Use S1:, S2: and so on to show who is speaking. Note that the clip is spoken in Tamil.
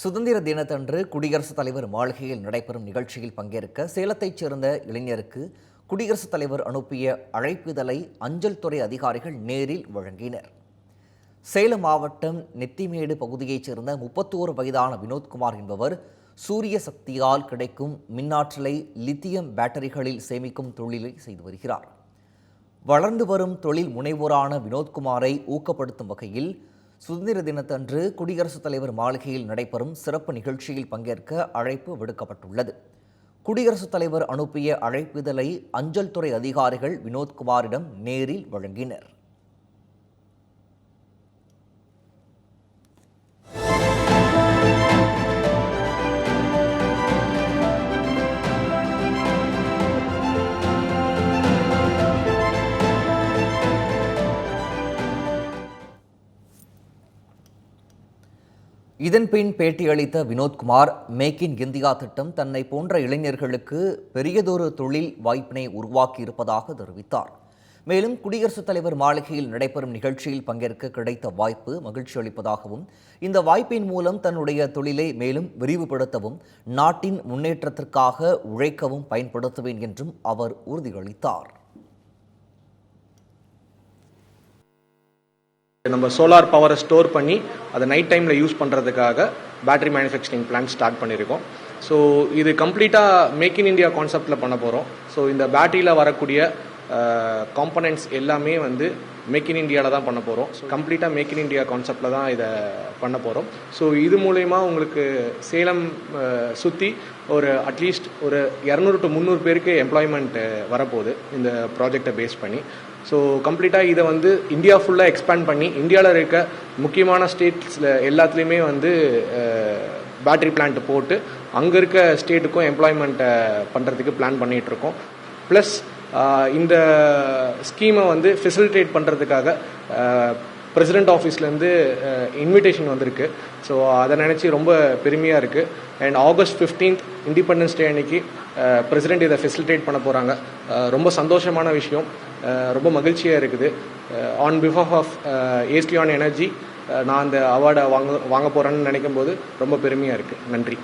S1: சுதந்திர தினத்தன்று குடியரசுத் தலைவர் மாளிகையில் நடைபெறும் நிகழ்ச்சியில் பங்கேற்க சேலத்தைச் சேர்ந்த இளைஞருக்கு குடியரசுத் தலைவர் அனுப்பிய அழைப்பிதழை அஞ்சல் துறை அதிகாரிகள் நேரில் வழங்கினர். சேலம் மாவட்டம் நெத்திமேடு பகுதியைச் சேர்ந்த முப்பத்தோரு வயதான வினோத்குமார் என்பவர் சூரிய சக்தியால் கிடைக்கும் மின்னாற்றலை லித்தியம் பேட்டரிகளில் சேமிக்கும் தொழிலை செய்து வருகிறார். வளர்ந்து வரும் தொழில் முனைவோரான வினோத்குமாரை ஊக்கப்படுத்தும் வகையில் சுதந்திர தினத்தன்று குடியரசுத் தலைவர் மாளிகையில் நடைபெறும் சிறப்பு நிகழ்ச்சியில் பங்கேற்க அழைப்பு விடுக்கப்பட்டுள்ளது. குடியரசுத் தலைவர் அனுப்பிய அழைப்பிதழை அஞ்சல் துறை அதிகாரிகள் வினோத்குமாரிடம் நேரில் வழங்கினர். இதன்பின் பேட்டியளித்த வினோத்குமார் மேக் இன் இந்தியா திட்டம் தன்னை போன்ற இளைஞர்களுக்கு பெரியதொரு தொழில் வாய்ப்பினை உருவாக்கியிருப்பதாக தெரிவித்தார். மேலும் குடியரசுத் தலைவர் மாளிகையில் நடைபெறும் நிகழ்ச்சியில் பங்கேற்க கிடைத்த வாய்ப்பு மகிழ்ச்சி அளிப்பதாகவும் இந்த வாய்ப்பின் மூலம் தன்னுடைய தொழிலை மேலும் விரிவுபடுத்தவும் நாட்டின் முன்னேற்றத்திற்காக உழைக்கவும் பயன்படுத்துவேன் என்றும் அவர் உறுதியளித்தார்.
S2: நம்ம சோலார் பவரை ஸ்டோர் பண்ணி அதை நைட் டைமில் யூஸ் பண்ணுறதுக்காக பேட்டரி மேனுஃபேக்சரிங் பிளான்ட் ஸ்டார்ட் பண்ணியிருக்கோம் ஸோ இது கம்ப்ளீட்டாக மேக் இன் இந்தியா கான்செப்டில் பண்ண போகிறோம் ஸோ இந்த பேட்டரியில் வரக்கூடிய காம்பனன்ட்ஸ் எல்லாமே வந்து மேக் இன் இந்தியாவில் தான் பண்ண போகிறோம் ஸோ கம்ப்ளீட்டாக மேக் இன் இண்டியா கான்செப்டில் தான் இதை பண்ண போகிறோம் ஸோ இது மூலயமா உங்களுக்கு சேலம் சுற்றி ஒரு அட்லீஸ்ட் ஒரு இரநூறு டு முந்நூறு பேருக்கு எம்ப்ளாய்மெண்ட் வரப்போகுது இந்த ப்ராஜெக்டை பேஸ் பண்ணி. ஸோ கம்ப்ளீட்டாக இதை வந்து இந்தியா ஃபுல்லாக எக்ஸ்பேண்ட் பண்ணி இந்தியாவில் இருக்க முக்கியமான ஸ்டேட்ஸில் எல்லாத்துலேயுமே வந்து பேட்டரி பிளான்ட் போட்டு அங்கே இருக்க ஸ்டேட்டுக்கும் எம்ப்ளாய்மெண்ட்டை பண்ணுறதுக்கு பிளான் பண்ணிகிட்ருக்கோம் ப்ளஸ் இந்த ஸ்கீமை வந்து ஃபெசிலிட்டேட் பண்ணுறதுக்காக பிரசிடென்ட் ஆஃபீஸ்லேருந்து இன்விடேஷன் வந்திருக்கு. ஸோ அதை நினச்சி ரொம்ப பெருமையாக இருக்குது and August fifteenth Independence Day அன்னைக்கு பிரசிடென்ட் இதை ஃபெசிலிட்டேட் பண்ண போகிறாங்க ரொம்ப சந்தோஷமான விஷயம். ரொம்ப மகிழ்ச்சியாக இருக்குது. On behalf of AST on energy நான் அந்த அவார்டை வாங்க வாங்க போகிறேன்னு நினைக்கும் போது ரொம்ப பெருமையாக இருக்குது நன்றி.